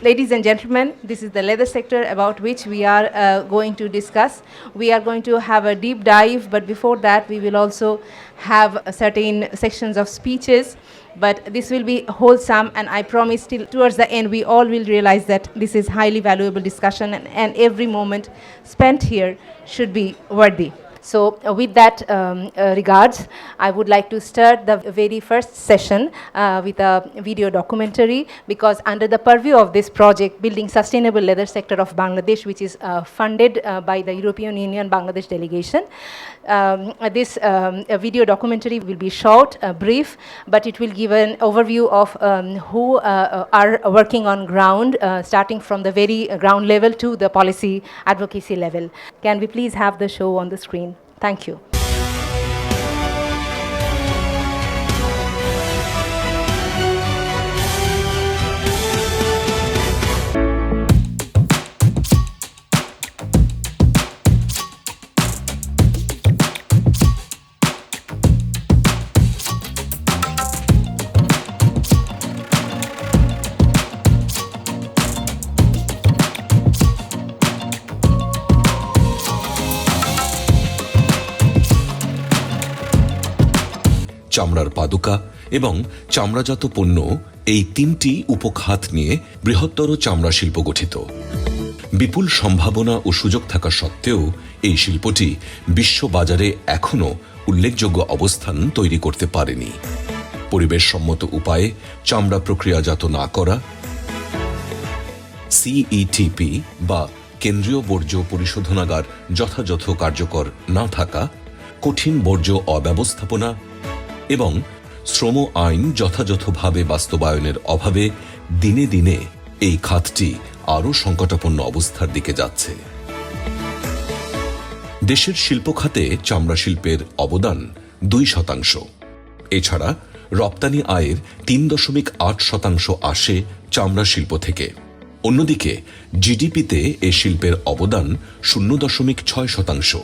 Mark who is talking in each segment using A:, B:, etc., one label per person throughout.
A: Ladies and gentlemen, this is the leather sector about which we are uh, going to discuss. We are going to have a deep dive, but before that, we will also have certain sections of speeches. But this will be wholesome, and I promise till towards the end, we all will realize that this is highly valuable discussion, and, and every moment spent here should be worthy. So, uh, with that um, uh, regards, I would like to start the very first session uh, with a video documentary because under the purview of this project, Building Sustainable Leather Sector of Bangladesh, which is uh, funded uh, by the European Union Bangladesh delegation, um, this um, video documentary will be short, uh, brief, but it will give an overview of um, who uh, are working on ground, uh, starting from the very ground level to the policy advocacy level. Can we please have the show on the screen? Thank you.
B: চামড়ার পাদুকা এবং চামড়াজাত পণ্য এই তিনটি উপখাত নিয়ে বৃহত্তর চামড়া শিল্প গঠিত। বিপুল সম্ভাবনা ও সুযোগ থাকা সত্ত্বেও এই শিল্পটি বিশ্ব বাজারে এখনও উল্লেখযোগ্য অবস্থান তৈরি করতে পারেনি। পরিবেশ সম্মত উপায়ে চামড়া প্রক্রিয়াজাত না করা, সিইটিপি বা কেন্দ্রীয় বর্জ্য পরিশোধনাগার যথাযথ কার্যকর না থাকা, কঠিন বর্জ্য অব্যবস্থাপনা এবং শ্রম আইন যথাযথভাবে বাস্তবায়নের অভাবে দিনে দিনে এই খাতটি আরও সংকটাপন্ন অবস্থার দিকে যাচ্ছে। দেশের শিল্প খাতে চামড়া শিল্পের অবদান দুই শতাংশ। এছাড়া রপ্তানি আয়ের তিন দশমিক আট শতাংশ আসে চামড়া শিল্প থেকে। অন্যদিকে জিডিপিতে এ শিল্পের অবদান শূন্য দশমিক ছয় শতাংশ।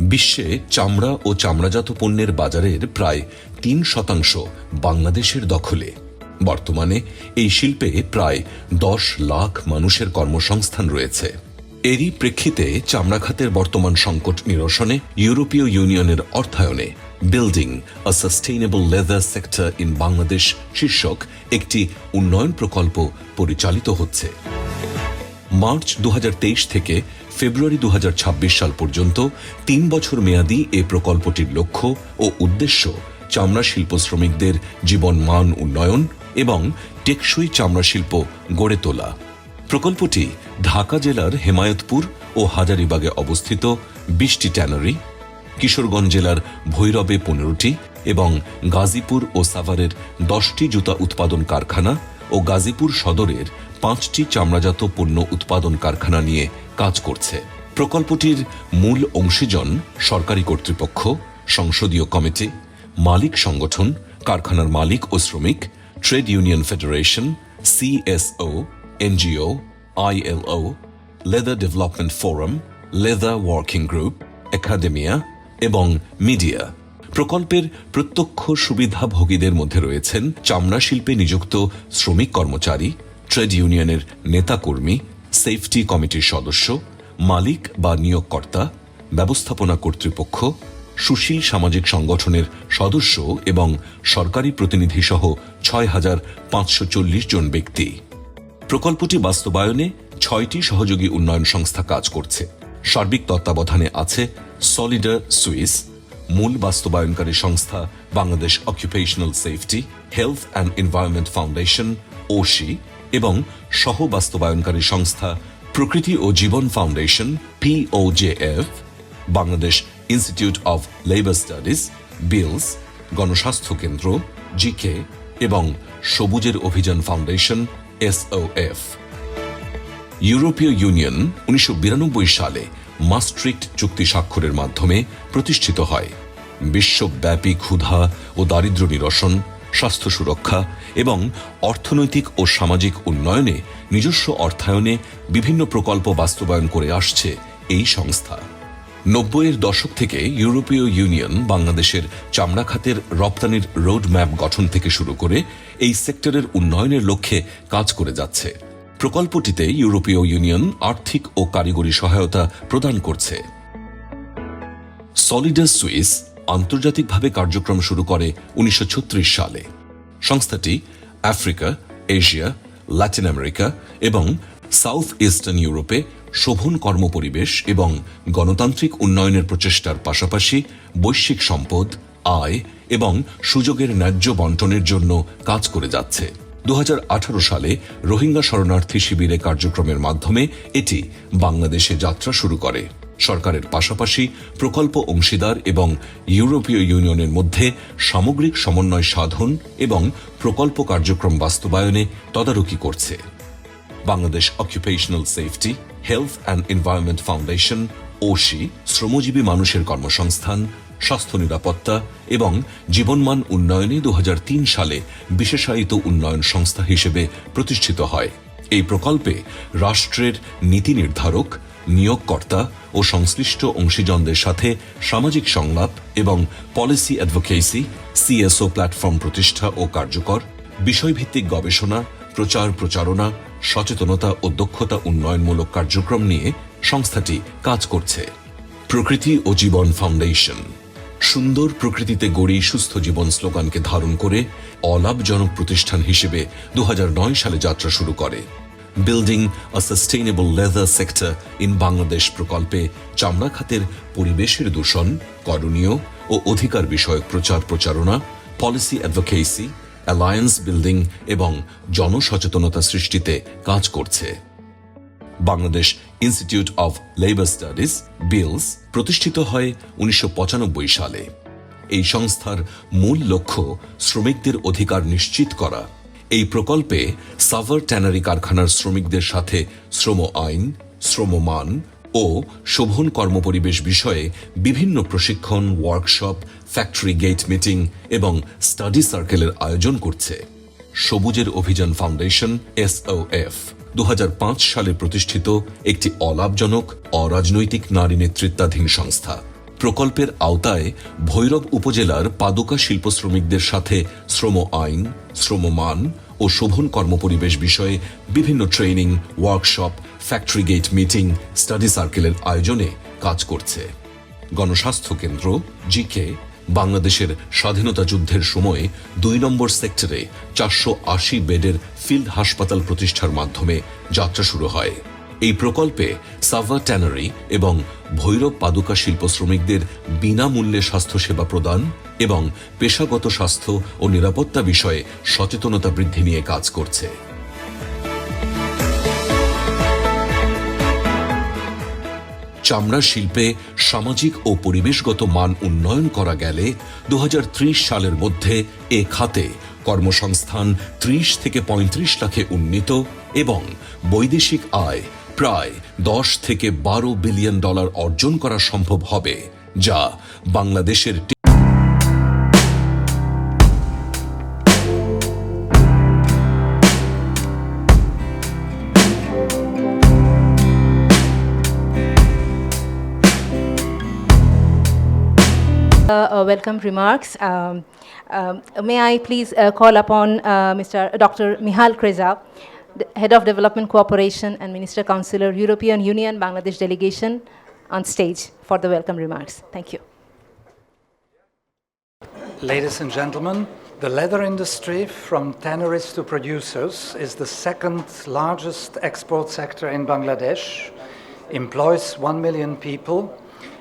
B: বিশ্বে চামড়া ও চামড়াজাত পণ্যের বাজারের প্রায় তিন শতাংশ বাংলাদেশের দখলে। বর্তমানে এই শিল্পে প্রায় দশ লাখ মানুষের কর্মসংস্থান রয়েছে। এরই প্রেক্ষিতে চামড়া খাতের বর্তমান সংকট নিরসনে ইউরোপীয় ইউনিয়নের অর্থায়নে building a sustainable leather sector in Bangladesh শীর্ষক একটি উন্নয়ন প্রকল্প পরিচালিত হচ্ছে। মার্চ দু হাজার তেইশ থেকে ফেব্রুয়ারি দু হাজার ছাব্বিশ সাল পর্যন্ত তিন বছর মেয়াদী এ প্রকল্পটির লক্ষ্য ও উদ্দেশ্য চামড়া শিল্প শ্রমিকদের জীবন মান উন্নয়ন এবং টেকসই চামড়া শিল্প গড়ে তোলা। প্রকল্পটি ঢাকা জেলার হেমায়তপুর ও হাজারিবাগে অবস্থিত বিশটি ট্যানারি, কিশোরগঞ্জ জেলার ভৈরবে পনেরোটি এবং গাজীপুর ও সাভারের দশটি জুতা উৎপাদন কারখানা ও গাজীপুর সদরের পাঁচটি চামড়াজাত পণ্য উৎপাদন কারখানা নিয়ে কাজ করছে। প্রকল্পটির মূল অংশীজন সরকারি কর্তৃপক্ষ, সংসদীয় কমিটি, মালিক সংগঠন, কারখানার মালিক ও শ্রমিক, trade union federation CSO NGO ILO leather development forum, leather working group, academia এবং মিডিয়া। প্রকল্পের প্রত্যক্ষ সুবিধাভোগীদের মধ্যে রয়েছেন চামড়া শিল্পে নিযুক্ত শ্রমিক কর্মচারী, ট্রেড ইউনিয়নের নেতাকর্মী সেফটি কমিটির সদস্য, মালিক বা নিয়োগকর্তা, ব্যবস্থাপনা কর্তৃপক্ষ, সুশীল সামাজিক সংগঠনের সদস্য এবং সরকারি প্রতিনিধি সহ ছয় হাজার পাঁচশো চল্লিশ জন ব্যক্তি। প্রকল্পটি বাস্তবায়নে ছয়টি সহযোগী উন্নয়ন সংস্থা কাজ করছে। সার্বিক তত্ত্বাবধানে আছে সলিডার সুইস মূল বাস্তবায়নকারী সংস্থা Bangladesh occupational safety health and environment foundation OSHE এবং সহ বাস্তবায়নকারী সংস্থা প্রকৃতি ও Jibon foundation POJF Bangladesh institute of labour studies, BILS, Gonoshasthaya Kendra GK এবং সবুজের অভিযান ফাউন্ডেশন এসওএফ ইউরোপীয় ইউনিয়ন উনিশশো বিরানব্বই সালে মাস্ট্রিক্ট চুক্তি স্বাক্ষরের মাধ্যমে প্রতিষ্ঠিত হয়। বিশ্বব্যাপী ক্ষুধা ও দারিদ্র্য নিরসন স্বাস্থ্য সুরক্ষা এবং অর্থনৈতিক ও সামাজিক উন্নয়নে নিজস্ব অর্থায়নে বিভিন্ন প্রকল্প বাস্তবায়ন করে আসছে এই সংস্থা। নব্বইয়ের দশক থেকে ইউরোপীয় ইউনিয়ন বাংলাদেশের চামড়া খাতের রপ্তানির রোড ম্যাপ গঠন থেকে শুরু করে এই সেক্টরের উন্নয়নের লক্ষ্যে কাজ করে যাচ্ছে। প্রকল্পটিতে ইউরোপীয় ইউনিয়ন আর্থিক ও কারিগরি সহায়তা প্রদান করছে। সলিডাস সুইস আন্তর্জাতিকভাবে কার্যক্রম শুরু করে উনিশশো ছত্রিশ সালে। সংস্থাটি আফ্রিকা, এশিয়া ল্যাটিন আমেরিকা এবং সাউথ ইস্টার্ন ইউরোপে শোভন কর্মপরিবেশ এবং গণতান্ত্রিক উন্নয়নের প্রচেষ্টার পাশাপাশি বৈশ্বিক সম্পদ, আয় এবং সুযোগের ন্যায্য বন্টনের জন্য কাজ করে যাচ্ছে। দু হাজার আঠারো সালে রোহিঙ্গা শরণার্থী শিবিরে কার্যক্রমের মাধ্যমে এটি বাংলাদেশে যাত্রা শুরু করে। সরকারের পাশাপাশি প্রকল্প অংশীদার এবং ইউরোপীয় ইউনিয়নের মধ্যে সামগ্রিক সমন্বয় সাধন এবং প্রকল্প কার্যক্রম বাস্তবায়নে তদারকি করছে। Bangladesh occupational safety health and environment foundation OSHE শ্রমজীবী মানুষের কর্মসংস্থান, স্বাস্থ্য নিরাপত্তা এবং জীবনমান উন্নয়নে দু হাজার তিন সালে বিশেষায়িত উন্নয়ন সংস্থা হিসেবে প্রতিষ্ঠিত হয়। এই প্রকল্পে রাষ্ট্রের নীতি নির্ধারক নিয়োগকর্তা ও সংশ্লিষ্ট অংশীজনদের সাথে সামাজিক সংলাপ এবং পলিসি অ্যাডভোকেসি, সিএসও প্ল্যাটফর্ম প্রতিষ্ঠা ও কার্যকর, বিষয়ভিত্তিক গবেষণা, প্রচার প্রচারণা, সচেতনতা ও দক্ষতা উন্নয়নমূলক কার্যক্রম নিয়ে সংস্থাটি কাজ করছে। প্রকৃতি ও জীবন ফাউন্ডেশন। সুন্দর প্রকৃতিতে গড়ি সুস্থ জীবন স্লোগানকে ধারণ করে অলাভজনক প্রতিষ্ঠান হিসেবে দু হাজার নয় সালে যাত্রা শুরু করে। Building a sustainable leather sector in Bangladesh প্রকল্পে চামড়া খাতের পরিবেশের দূষণ, করণীয় ও অধিকার বিষয়ক প্রচার প্রচারণা পলিসি অ্যাডভোকেসি অ্যালায়েন্স বিল্ডিং এবং জনসচেতনতা সৃষ্টিতে কাজ করছে। Bangladesh institute of labour studies BILS প্রতিষ্ঠিত হয় উনিশশো পঁচানব্বই সালে। এই সংস্থার মূল লক্ষ্য শ্রমিকদের অধিকার নিশ্চিত করা। এই প্রকল্পে সাভার ট্যানারি কারখানার শ্রমিকদের সাথে শ্রম আইন শ্রমমান ও শোভন কর্মপরিবেশ বিষয়ে বিভিন্ন প্রশিক্ষণ ওয়ার্কশপ ফ্যাক্টরি গেট মিটিং এবং স্টাডি সার্কেলের আয়োজন করছে। সবুজের অভিযান ফাউন্ডেশন এসওএফ দু হাজার পাঁচ সালে প্রতিষ্ঠিত একটি অলাভজনক, অরাজনৈতিক নারী নেতৃত্বাধীন সংস্থা। প্রকল্পের আওতায় ভৈরব উপজেলার পাদুকা শিল্প শ্রমিকদের সাথে শ্রম আইন শ্রমমান ও শোভন কর্মপরিবেশ বিষয়ে বিভিন্ন training, workshop, factory gate meeting, study সার্কেলের আয়োজনে কাজ করছে। গণস্বাস্থ্য কেন্দ্র, জিকে, বাংলাদেশের স্বাধীনতা যুদ্ধের সময়ে দুই নম্বর সেক্টরে চারশো আশি বেডের ফিল্ড হাসপাতাল প্রতিষ্ঠার মাধ্যমে যাত্রা শুরু হয়। এই প্রকল্পে সাভা ট্যানারি এবং ভৈরব পাদুকা শিল্প শ্রমিকদের বিনামূল্যে স্বাস্থ্যসেবা প্রদান এবং পেশাগত স্বাস্থ্য ও নিরাপত্তা বিষয়ে সচেতনতা বৃদ্ধি নিয়ে কাজ করছে। চামড়া শিল্পে সামাজিক ও পরিবেশগত মান উন্নয়ন করা গেলে দু হাজার ত্রিশ সালের মধ্যে এ খাতে কর্মসংস্থান ত্রিশ থেকে ৩৫ লাখে উন্নীত এবং বৈদেশিক আয় প্রায় দশ থেকে বারো বিলিয়ন ডলার অর্জন করা সম্ভব হবে যা বাংলাদেশের
A: uh, uh, welcome remarks. Um, um, may I please uh, call upon uh, Mr. Dr. Mihal Kreza, the Head of Development Cooperation and Minister Councillor, European Union Bangladesh Delegation, on stage for the welcome remarks. Thank you.
C: Ladies and gentlemen, the leather industry, from tanneries to producers, is the second largest export sector in Bangladesh, employs 1 million people,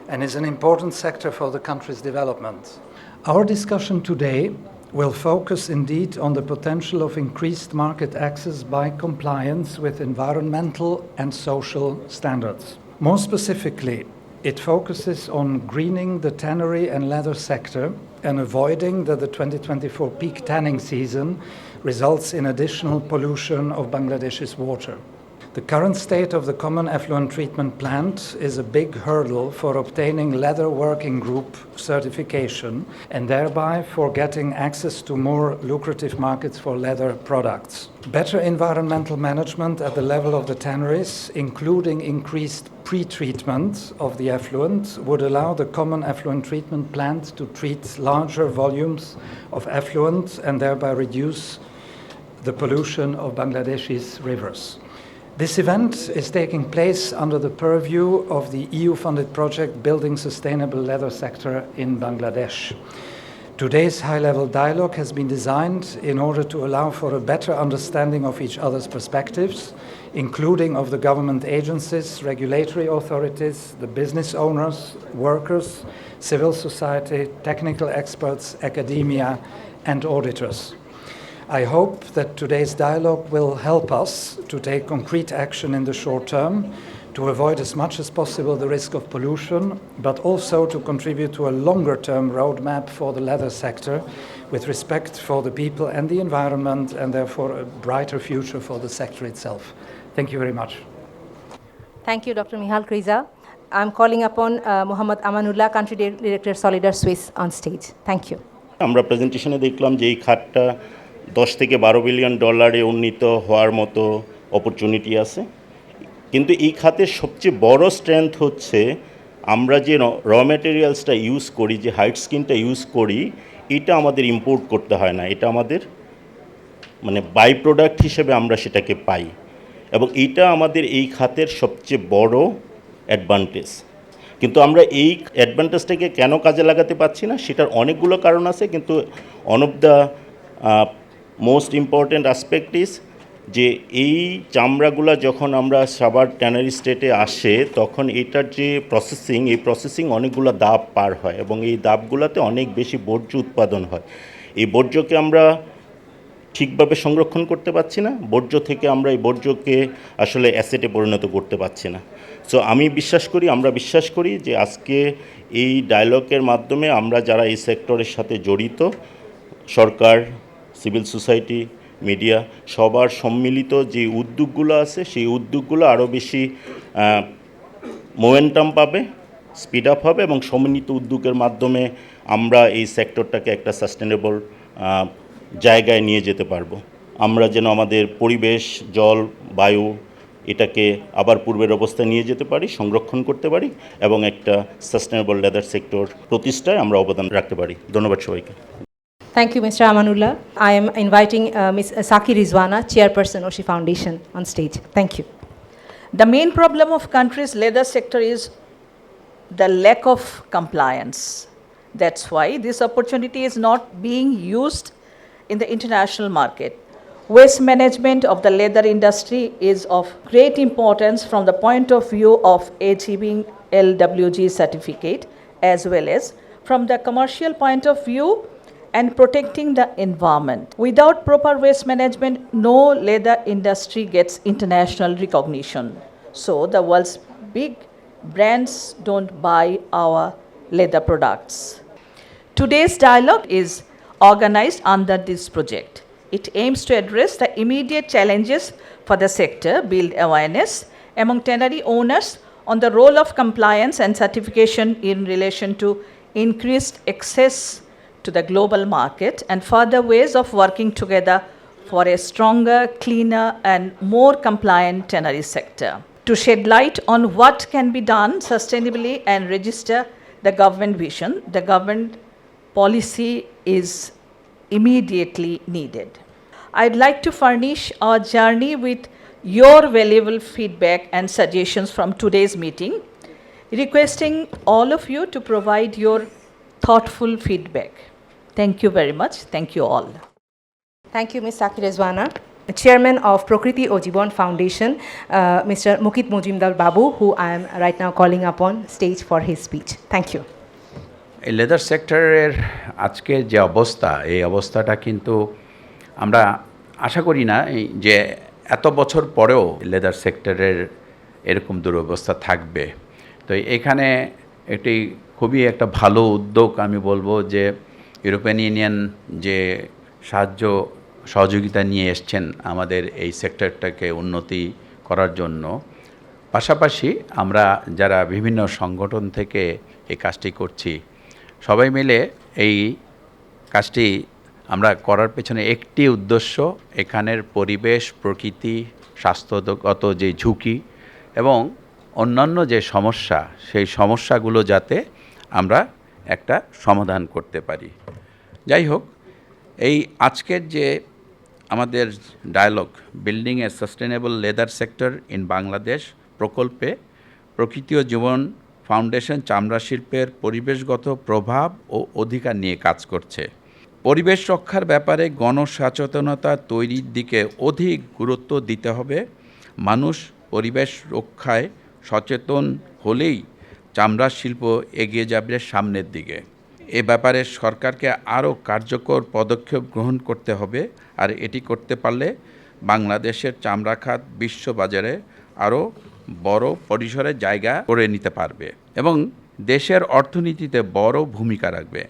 C: and is an important sector for the country's development. Our discussion today will focus indeed on the potential of increased market access by compliance with environmental and social standards. More specifically, it focuses on greening the tannery and leather sector and avoiding that the 2024 peak tanning season results in additional pollution of Bangladesh's water. The current state of the Common Effluent Treatment Plant is a big hurdle for obtaining Leather Working Group certification and thereby for getting access to more lucrative markets for leather products. Better environmental management at the level of the tanneries, including increased pre-treatment of the effluent, would allow the Common Effluent Treatment Plant to treat larger volumes of effluent and thereby reduce the pollution of Bangladesh's rivers. This event is taking place under the purview of the EU funded project Building Sustainable Leather Sector in Bangladesh. Today's high level dialogue has been designed in order to allow for a better understanding of each other's perspectives, including of the government agencies, regulatory authorities, the business owners, workers, civil society, technical experts, academia, and auditors. I hope that today's dialogue will help us to take concrete action in the short term to avoid as much as possible the risk of pollution, but also to contribute to a longer term roadmap for the leather sector with respect for the people and the environment, and therefore a brighter future for the sector itself. Thank you very much.
A: Thank you, Dr. Mihal Kriza. I'm calling upon uh, Muhammad Amanullah, Country Di- Director, Solidar Swiss, on stage. Thank you.
D: আমরা প্রেজেন্টেশনে দেখলাম যে এই খাতটা দশ থেকে বারো billion ডলারে উন্নীত হওয়ার মতো অপরচুনিটি আছে। কিন্তু এই খাতের সবচেয়ে বড় স্ট্রেংথ হচ্ছে, আমরা যে র মেটেরিয়ালসটা ইউজ করি, যে হাইট স্কিনটা ইউজ করি, এটা আমাদের ইম্পোর্ট করতে হয় না। এটা আমাদের মানে বাই প্রোডাক্ট হিসেবে আমরা সেটাকে পাই। এবং এটা আমাদের এই খাতের সবচেয়ে বড় অ্যাডভান্টেজ কিন্তু আমরা এই অ্যাডভান্টেজটাকে কেন কাজে লাগাতে পারছি না? সেটার অনেকগুলো কারণ আছে, কিন্তু one of the most important aspect is যে এই চামড়াগুলো যখন আমরা সাবার ট্যানারি স্টেটে আসে, তখন এটার যে প্রসেসিং এই প্রসেসিং অনেকগুলো দাব পার হয় এবং এই দাবগুলোতে অনেক বেশি বর্জ্য উৎপাদন হয়। এই বর্জ্যকে আমরা ঠিকভাবে সংরক্ষণ করতে পারছি না, বর্জ্য থেকে আমরা এই বর্জ্যকে আসলে অ্যাসেটে পরিণত করতে পারছি না। সো আমি বিশ্বাস করি, আমরা বিশ্বাস করি যে আজকে এই ডায়লগের মাধ্যমে আমরা যারা এই সেক্টরের সাথে জড়িত, সরকার সিভিল সোসাইটি, মিডিয়া, সবার সম্মিলিত যে উদ্যোগগুলো আছে, সেই উদ্যোগগুলো আরও বেশি মোমেন্টাম পাবে স্পিড আপ হবে এবং সমন্বিত উদ্যোগের মাধ্যমে আমরা এই সেক্টরটাকে একটা সাস্টেনেবল জায়গায় নিয়ে যেতে পারব। আমরা যেন আমাদের পরিবেশ, জল, বায়ু এটাকে আবার পূর্বের অবস্থায় নিয়ে যেতে পারি, সংরক্ষণ করতে পারি এবং একটা সাস্টেনেবল লেদার সেক্টর প্রতিষ্ঠায় আমরা অবদান রাখতে পারি। ধন্যবাদ সবাইকে।
A: Thank you, Mr. Amanullah. I am inviting uh, Ms. Saki Rizwana, Chairperson, Oshi Foundation, on stage. Thank you.
E: The main problem of country's leather sector is the lack of compliance. That's why this opportunity is not being used in the international market. Waste management of the leather industry is of great importance from the point of view of achieving LWG certificate as well as from the commercial point of view and protecting the environment. Without proper waste management, no leather industry gets international recognition. So the world's big brands don't buy our leather products. Today's dialogue is organized under this project. It aims to address the immediate challenges for the sector, build awareness among tannery owners on the role of compliance and certification in relation to increased access to the global market and further ways of working together for a stronger, cleaner, and more compliant tannery sector. To shed light on what can be done sustainably and register the government vision, the government policy is immediately needed. I'd like to furnish our journey with your valuable feedback and suggestions from today's meeting, requesting all of you to provide your thoughtful feedback. Thank you very much. Thank you all.
A: Thank you, Ms. Saki Rizwana. Chairman of Prokriti Ojibon Foundation, uh, Mr. Mukit Mujimdar Babu, who I am right now calling upon stage for his speech. Thank you.
F: এই leather সেক্টরের আজকে যে অবস্থা এই অবস্থাটা কিন্তু আমরা আশা করি না এই যে এত বছর পরেও লেদার সেক্টরের এরকম দুরবস্থা থাকবে তো এখানে একটি খুবই একটা ভালো উদ্যোগ আমি বলব যে ইউরোপিয়ান ইউনিয়ন যে সাহায্য সহযোগিতা নিয়ে এসছেন আমাদের এই সেক্টরটাকে উন্নতি করার জন্য, পাশাপাশি আমরা যারা বিভিন্ন সংগঠন থেকে এই কাজটি করছি, সবাই মিলে এই কাজটি আমরা করার পেছনে একটি উদ্দেশ্য, এখানের পরিবেশ, প্রকৃতি, স্বাস্থ্যগত যে ঝুঁকি এবং অন্যান্য যে সমস্যা, সেই সমস্যাগুলো যাতে আমরা একটা সমাধান করতে পারি। যাই হোক এই আজকের যে আমাদের dialogue building a sustainable leather sector in Bangladesh প্রকল্পে প্রকৃতি ও জীবন ফাউন্ডেশন চামড়া শিল্পের পরিবেশগত প্রভাব ও অধিকার নিয়ে কাজ করছে। পরিবেশ রক্ষার ব্যাপারে গণসচেতনতা তৈরির দিকে অধিক গুরুত্ব দিতে হবে। মানুষ পরিবেশ রক্ষায় সচেতন হলেই চামড়া শিল্প এগিয়ে যাবে সামনের দিকে। এ ব্যাপারে সরকারকে আরও কার্যকর পদক্ষেপ গ্রহণ করতে হবে আর এটি করতে পারলে বাংলাদেশের চামড়া খাত বিশ্ববাজারে আরও বড় পরিসরে জায়গা করে নিতে পারবে এবং দেশের অর্থনীতিতে বড় ভূমিকা রাখবে।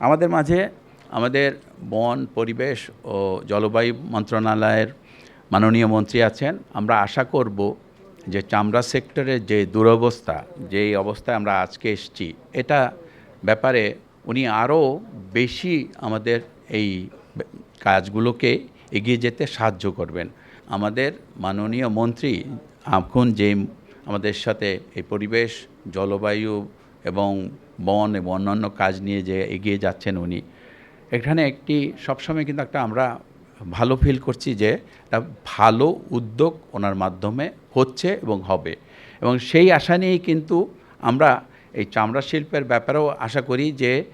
F: আমাদের মাঝে আমাদের বন, পরিবেশ ও জলবায়ু মন্ত্রণালয়ের মাননীয় মন্ত্রী আছেন। আমরা আশা করব যে চামড়া সেক্টরের যে দুরবস্থা যেই অবস্থায় আমরা আজকে এসেছি, এটা ব্যাপারে উনি আরও বেশি আমাদের এই কাজগুলোকে এগিয়ে যেতে সাহায্য করবেন। আমাদের মাননীয় মন্ত্রী এখন যে আমাদের সাথে এই পরিবেশ, জলবায়ু এবং বন এবং অন্যান্য কাজ নিয়ে যে এগিয়ে যাচ্ছেন উনি, এখানে একটি সবসময় কিন্তু একটা আমরা ভালো ফিল করছি যে একটা ভালো উদ্যোগ ওনার মাধ্যমে হচ্ছে এবং হবে। এবং সেই আশা নিয়েই কিন্তু আমরা এই চামড়া শিল্পের ব্যাপারেও আশা করি যে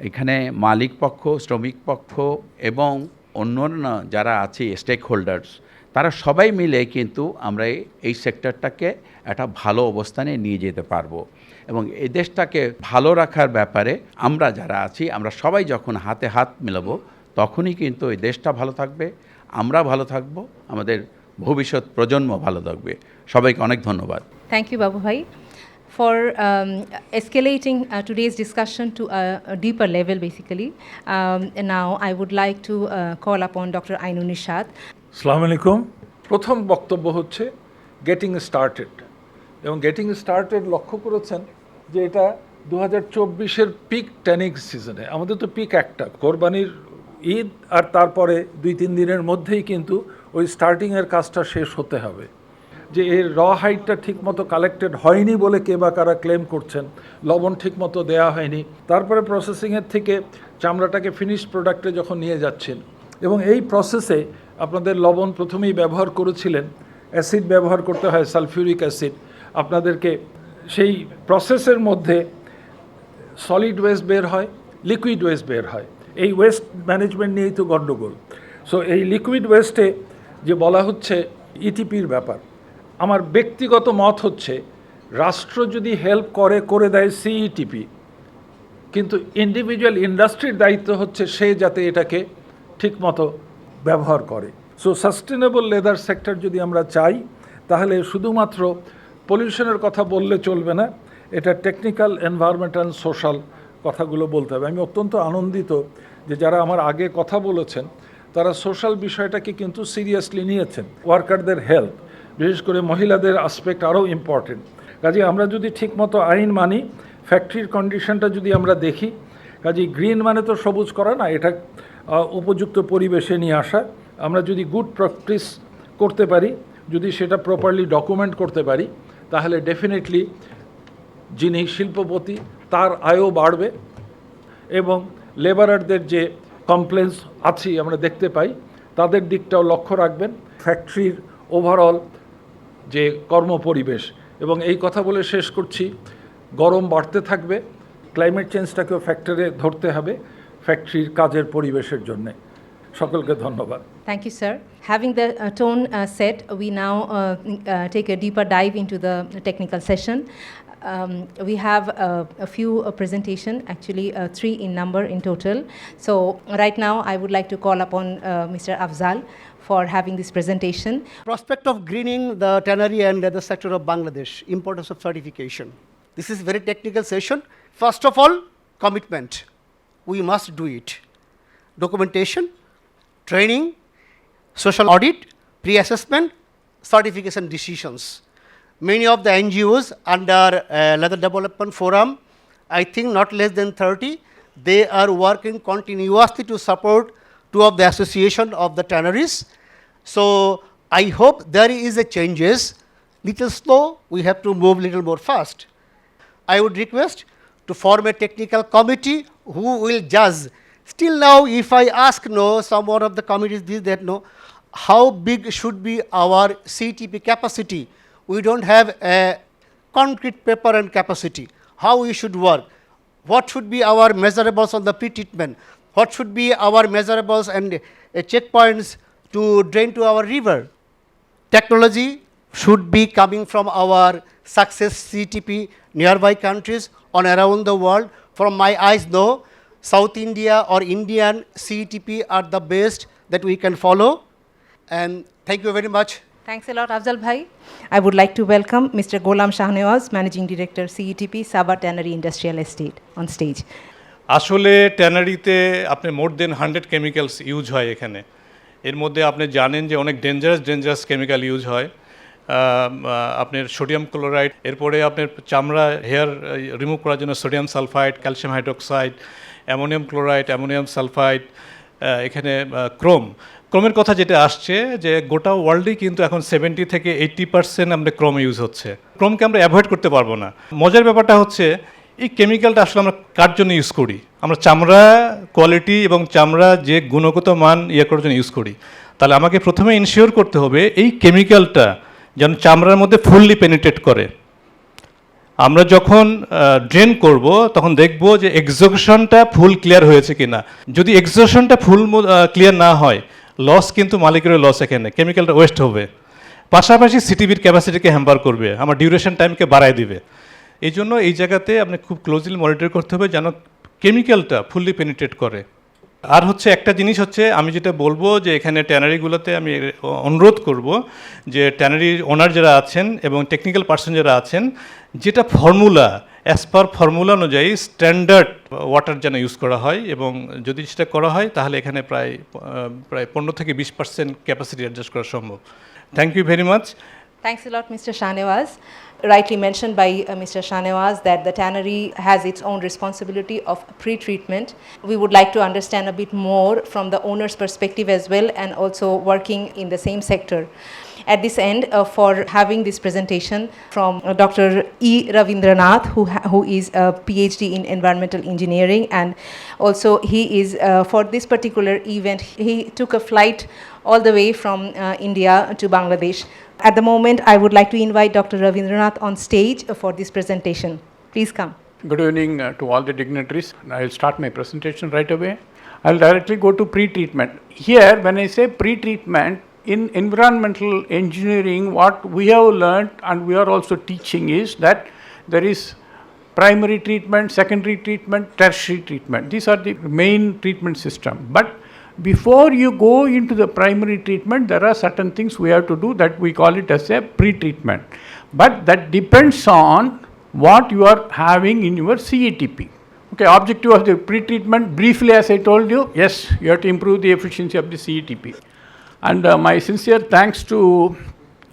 F: এখানে মালিক পক্ষ, শ্রমিক পক্ষ এবং অন্যান্য যারা আছে স্টেক হোল্ডার্স তারা সবাই মিলে কিন্তু আমরা এই- সেক্টরটাকে একটা ভালো অবস্থানে নিয়ে যেতে পারব। এবং এই দেশটাকে ভালো রাখার ব্যাপারে আমরা যারা আছি, আমরা সবাই যখন হাতে হাত মেলাবো তখনই কিন্তু এই দেশটা ভালো থাকবে আমরা ভালো থাকব আমাদের ভবিষ্যৎ প্রজন্ম ভালো থাকবে সবাইকে অনেক ধন্যবাদ
A: থ্যাংক ইউ বাবু ভাই for um, escalating uh, today's discussion to a, a deeper level, basically. Um, now, I would like to uh, call upon Dr. Nishad.
G: প্রথম বক্তব্য হচ্ছে গেটিং স্টার্টেড এবং গেটিং স্টার্টেড লক্ষ্য করেছেন যে এটা দু হাজার চব্বিশের পিক ট্যানিং সিজনে আমাদের তো পিক একটা কোরবানির ঈদ আর তারপরে দুই, তিন দিনের মধ্যেই কিন্তু ওই স্টার্টিংয়ের কাজটা শেষ হতে হবে। যে এর র হাইটটা ঠিকমতো কালেক্টেড হয়নি বলে কে বা কারা ক্লেম করছেন, লবণ ঠিকমতো দেয়া হয়নি। তারপরে প্রসেসিংয়ের থেকে চামড়াটাকে ফিনিশ প্রোডাক্টে যখন নিয়ে যাচ্ছেন এবং এই প্রসেসে আপনাদের লবণ প্রথমেই ব্যবহার করেছিলেন অ্যাসিড ব্যবহার করতে হয় সালফিউরিক অ্যাসিড আপনাদেরকে সেই প্রসেসের মধ্যে সলিড ওয়েস্ট বের হয় লিকুইড ওয়েস্ট বের হয়। এই ওয়েস্ট ম্যানেজমেন্ট নিয়েই তো গণ্ডগোল। সো এই লিকুইড ওয়েস্টে যে বলা হচ্ছে ইটিপির ব্যাপার, আমার ব্যক্তিগত মত হচ্ছে রাষ্ট্র যদি হেল্প করে করে দেয় সিইটিপি কিন্তু ইন্ডিভিজুয়াল ইন্ডাস্ট্রির দায়িত্ব হচ্ছে সে যাতে এটাকে ঠিকমতো ব্যবহার করে। সো সাস্টেনেবল লেদার সেক্টর যদি আমরা চাই, তাহলে শুধুমাত্র পলিউশনের কথা বললে চলবে না, এটা টেকনিক্যাল এনভায়রনমেন্টাল সোশ্যাল কথাগুলো বলতে হবে। আমি অত্যন্ত আনন্দিত যে যারা আমার আগে কথা বলেছেন, তারা সোশ্যাল বিষয়টাকে কিন্তু সিরিয়াসলি নিয়েছেন। ওয়ার্কারদের হেলথ বিশেষ করে মহিলাদের আসপেক্ট আরও ইম্পর্টেন্ট কাজে আমরা যদি ঠিকমতো আইন মানি ফ্যাক্টরির কন্ডিশনটা যদি আমরা দেখি কাজে গ্রিন মানে তো সবুজ করা না, এটা উপযুক্ত পরিবেশে নিয়ে আসা। আমরা যদি গুড প্র্যাকটিস করতে পারি, যদি সেটা প্রপারলি ডকুমেন্ট করতে পারি, তাহলে ডেফিনেটলি যিনি শিল্পপতি তার আয়ও বাড়বে এবং লেবারারদের যে কমপ্লেন্স আছে আমরা দেখতে পাই তাদের দিকটাও লক্ষ্য রাখবেন ফ্যাক্টরির ওভারঅল যে কর্মপরিবেশ এবং এই কথা বলে শেষ করছি গরম বাড়তে থাকবে ক্লাইমেট চেঞ্জটাকেও ফ্যাক্টরে ধরতে হবে ফ্যাক্টরির কাজের পরিবেশের জন্যে সকলকে ধন্যবাদ.
A: Having the uh, tone uh, set, we now uh, uh, take a deeper dive into the technical session. Um, we have uh, a few uh, presentation, actually uh, three in number in total. So right now, I would like to call upon uh, Mr. Afzal for having this presentation.
H: prospect of greening the tannery and leather sector of Bangladesh, importance of certification. This is very technical session. First of all, commitment. We must do it. Documentation, training, social audit, pre-assessment, certification decisions. Many of the NGOs under uh, Leather Development Forum, I think not less than 30, they are working continuously to support two of the association of the tanneries. So I hope there is a changes. Little slow, we have to move little more fast. I would request to form a technical committee who will judge Still now, if I ask no, some one of the committees this that no, how big should be our CTP capacity? We don't have a concrete paper and capacity. How we should work? What should be our measurables on the pre-treatment? What should be our measurables and uh, checkpoints to drain to our river? Technology should be coming from our success CTP nearby countries on around the world. From my eyes, no, South India or Indian CTP are the best that we can follow. And thank you very much.
A: Thanks a lot, Afzal Bhai. I would like to welcome Mr. Golam Shahnewaz, Managing Director, CETP, Sabah Tannery Industrial Estate, on stage.
I: আসলে ট্যানারিতে আপনি more than hundred chemicals use হয় এখানে এর মধ্যে আপনি জানেন যে অনেক ডেঞ্জারাস ডেঞ্জারাস কেমিক্যাল ইউজ হয় আপনার সোডিয়াম ক্লোরাইড এরপরে আপনার চামড়া হেয়ার রিমুভ করার জন্য sodium sulphide calcium hydroxide ammonium chloride ammonium sulphide এখানে ক্রোম ক্রোমের কথা যেটা আসছে যে গোটা ওয়ার্ল্ডেই কিন্তু এখন সেভেন্টি থেকে এইট্টি পার্সেন্ট আমরা ক্রোম ইউজ হচ্ছে। ক্রোমকে আমরা অ্যাভয়েড করতে পারব না। মজার ব্যাপারটা হচ্ছে, এই কেমিক্যালটা আসলে আমরা কার জন্য ইউজ করি? আমরা চামড়া কোয়ালিটি এবং চামড়া যে গুণগত মান ইয়ে করার জন্য ইউজ করি। তাহলে আমাকে প্রথমে ইনশিওর করতে হবে এই কেমিক্যালটা যেন চামড়ার মধ্যে ফুললি পেনিট্রেট করে। আমরা যখন ড্রেন করব, তখন দেখব যে এক্সজশনটা ফুল ক্লিয়ার হয়েছে কিনা। যদি এক্সজশনটা ফুল ক্লিয়ার না হয় লস কিন্তু মালিকের লস এখানে কেমিক্যালটা ওয়েস্ট হবে। পাশাপাশি সিটিভির ক্যাপাসিটিকে হ্যাম্পার করবে, আমার ডিউরেশন টাইমকে বাড়ায় দিবে। এই জন্য এই জায়গাতে আপনি খুব ক্লোজলি মনিটর করতে হবে যেন কেমিক্যালটা ফুললি পেনিট্রেট করে। আর হচ্ছে একটা জিনিস হচ্ছে, আমি যেটা বলব যে এখানে ট্যানারিগুলোতে আমি অনুরোধ করব যে ট্যানারির ওনার যারা আছেন এবং টেকনিক্যাল পার্সন যারা আছেন, যেটা ফর্মুলা অ্যাজ পার ফর্মুলা অনুযায়ী স্ট্যান্ডার্ড ওয়াটার যেন ইউজ করা হয় এবং যদি সেটা করা হয় তাহলে এখানে প্রায় প্রায় পনেরো থেকে বিশ পার্সেন্ট ক্যাপাসিটি অ্যাডজাস্ট করা সম্ভব thank you very much
A: Thanks a lot, Mr. Shahnewaz. Rightly mentioned by uh, Mr. Shahnewaz that the tannery has its own responsibility of pre-treatment. We would like to understand a bit more from the owner's perspective as well and also working in the same sector. At this end, uh, for having this presentation from uh, Dr. E. Ravindranath, who, who is a PhD in environmental engineering, and also he is, uh, for this particular event, he took a flight all the way from India to Bangladesh. At the moment, I would like to invite Dr. Ravindranath on stage for this presentation. Please come.
J: Good evening uh, to all the dignitaries. I'll start my presentation right away. I'll directly go to pre-treatment. Here, when I say pre-treatment, in environmental engineering, what we have learned and we are also teaching is that there is primary treatment, secondary treatment, tertiary treatment. These are the main treatment system. But before you go into the primary treatment, there are certain things we have to do that we call it as a pre-treatment. But that depends on what you are having in your CETP. Okay, objective of the pre-treatment, briefly as I told you, yes, you have to improve the efficiency of the CETP. And uh, my sincere thanks to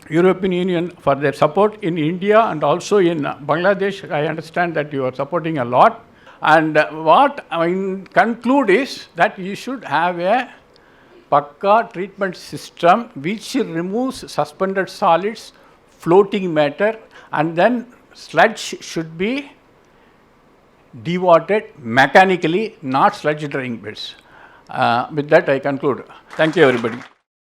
J: European Union for their support in India and also in Bangladesh. I understand that you are supporting a lot. And uh, what I mean, conclude is that you should have a Pakka treatment system which removes suspended solids, floating matter, and then sludge should be dewatered mechanically, not sludge drying beds. Uh, with that, I conclude. Thank you, everybody.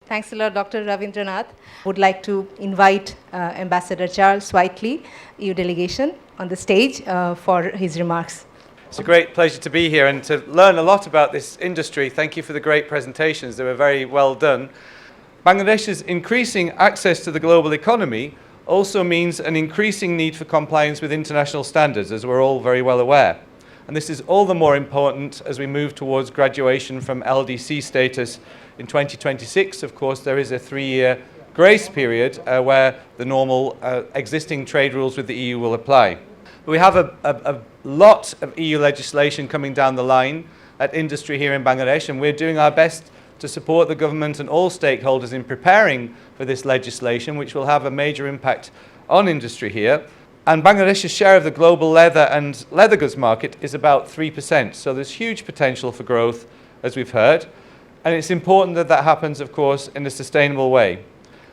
A: Thanks a lot, Dr. Ravindranath. Would like to invite uh, Ambassador Charles Whiteley, EU delegation, on the stage uh, for his remarks.
K: It's a great pleasure to be here and to learn a lot about this industry. Thank you for the great presentations, they were very well done. Bangladesh's increasing access to the global economy also means an increasing need for compliance with international standards, as we're all very well aware. And this is all the more important as we move towards graduation from LDC status in 2026. Of course, there is a three year grace period uh, where the normal uh, existing trade rules with the EU will apply. We have a, a, a lot of EU legislation coming down the line at industry here in Bangladesh, and we're doing our best to support the government and all stakeholders in preparing for this legislation, which will have a major impact on industry here. And Bangladesh's share of the global leather and leather goods market is about 3%. So there's huge potential for growth, as we've heard. And it's important that that happens, of course, in a sustainable way.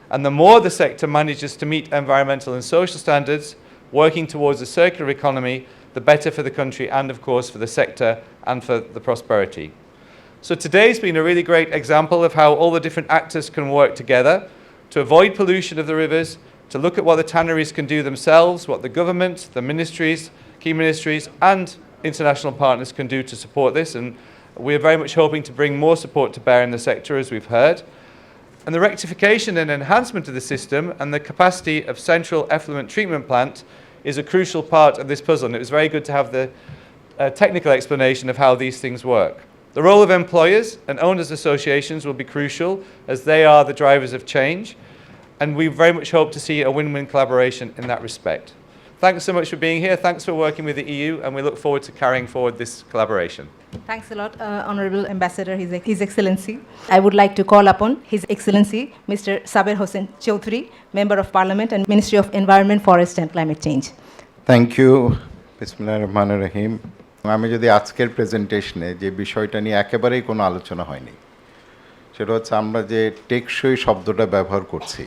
K: And the more the sector manages to meet environmental and social standards, working towards a circular economy, the better for the country and, of course, for the sector and for the prosperity. So today's been a really great example of how all the different actors can work together to avoid pollution of the rivers, to look at what the tanneries can do themselves, what the government, the ministries, key ministries, and international partners can do to support this. And we're very much hoping to bring more support to bear in the sector, as we've heard. And the rectification and enhancement of the system and the capacity of central effluent treatment plant is a crucial part of this puzzle. And it was very good to have the uh, technical explanation of how these things work. The role of employers and owners associations will be crucial as they are the drivers of change. And we very much hope to see a win-win collaboration in that respect. Thanks so much for being here. Thanks for working with the EU, and we look forward to carrying forward this collaboration.
A: Thanks a lot, uh, Honorable Ambassador, His, His Excellency. I would like to call upon His Excellency Mr. Sabir Hossain Chowdhury, Member of Parliament and Ministry of Environment, Forest and Climate Change.
L: Thank you বিসমুল্লাহ রহমান রহিম আমি যদি আজকের প্রেজেন্টেশনে যে বিষয়টা নিয়ে একেবারেই কোনো আলোচনা হয়নি সেটা হচ্ছে আমরা যে টেকসই শব্দটা ব্যবহার করছি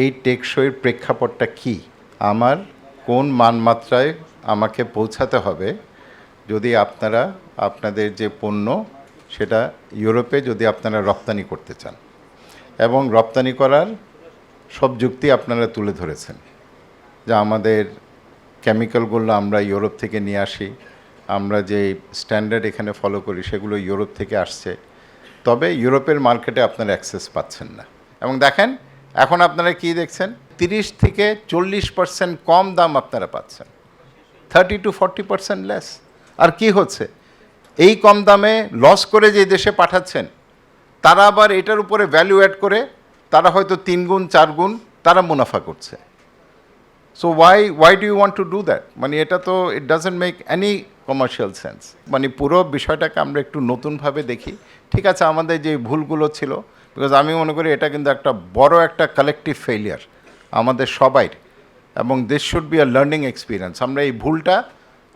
L: এই টেকসইয়ের প্রেক্ষাপটটা কি আমার কোন মানমাত্রায় আমাকে পৌঁছাতে হবে, যদি আপনারা আপনাদের যে পণ্য সেটা ইউরোপে যদি আপনারা রপ্তানি করতে চান। এবং রপ্তানি করার সব যুক্তি আপনারা তুলে ধরেছেন। যে আমাদের কেমিক্যালগুলো আমরা ইউরোপ থেকে নিয়ে আসি, আমরা যে স্ট্যান্ডার্ড এখানে ফলো করি সেগুলো ইউরোপ থেকে আসছে। তবে ইউরোপের মার্কেটে আপনারা অ্যাক্সেস পাচ্ছেন না। এবং দেখেন, এখন আপনারা কি দেখছেন? তিরিশ থেকে চল্লিশ পার্সেন্ট কম দাম আপনারা পাচ্ছেন। Thirty to forty percent less আর কি হচ্ছে? এই কম দামে লস করে যে দেশে পাঠাচ্ছেন, তারা আবার এটার উপরে ভ্যালু অ্যাড করে, তারা হয়তো তিন গুণ, চার গুণ, তারা মুনাফা করছে। So why why do you want to do that মানে এটা তো it doesn't make any commercial sense মানে পুরো বিষয়টাকে আমরা একটু নতুনভাবে দেখি। ঠিক আছে, আমাদের যে ভুলগুলো ছিল বিকজ আমি মনে করি এটা কিন্তু একটা বড় একটা কালেকটিভ ফেলিয়ার আমাদের সবাই এবং this should be a learning experience আমরা এই ভুলটা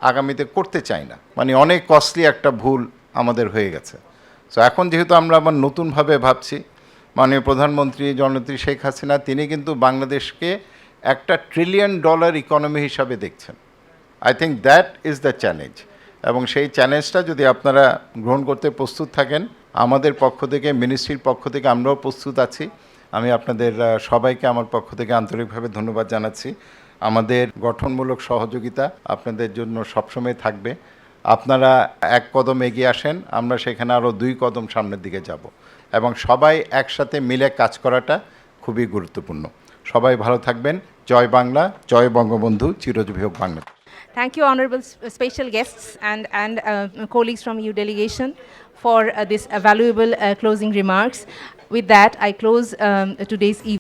L: আগামীতে করতে চাই না। মানে অনেক কস্টলি একটা ভুল আমাদের হয়ে গেছে। সো এখন যেহেতু আমরা আবার নতুনভাবে ভাবছি, মাননীয় প্রধানমন্ত্রী জননেত্রী শেখ হাসিনা, তিনি কিন্তু বাংলাদেশকে একটা ট্রিলিয়ন ডলার ইকোনমি হিসাবে দেখছেন। I think that is the challenge এবং সেই চ্যালেঞ্জটা যদি আপনারা গ্রহণ করতে প্রস্তুত থাকেন, আমাদের পক্ষ থেকে মিনিস্ট্রির পক্ষ থেকে আমরাও প্রস্তুত আছি। আমি আপনাদের সবাইকে আমার পক্ষ থেকে আন্তরিকভাবে ধন্যবাদ জানাচ্ছি। আমাদের গঠনমূলক সহযোগিতা আপনাদের জন্য সবসময় থাকবে। আপনারা এক কদম এগিয়ে আসেন আমরা সেখানে আরও দুই কদম সামনের দিকে যাব। এবং সবাই একসাথে মিলে কাজ করাটা খুবই গুরুত্বপূর্ণ। সবাই ভালো থাকবেন। জয় বাংলা জয় বঙ্গবন্ধু চিরজীবী Bangla
A: guests and, and uh, colleagues from EU delegation for uh, this uh, valuable uh, closing remarks. With that, I close um, today's evening.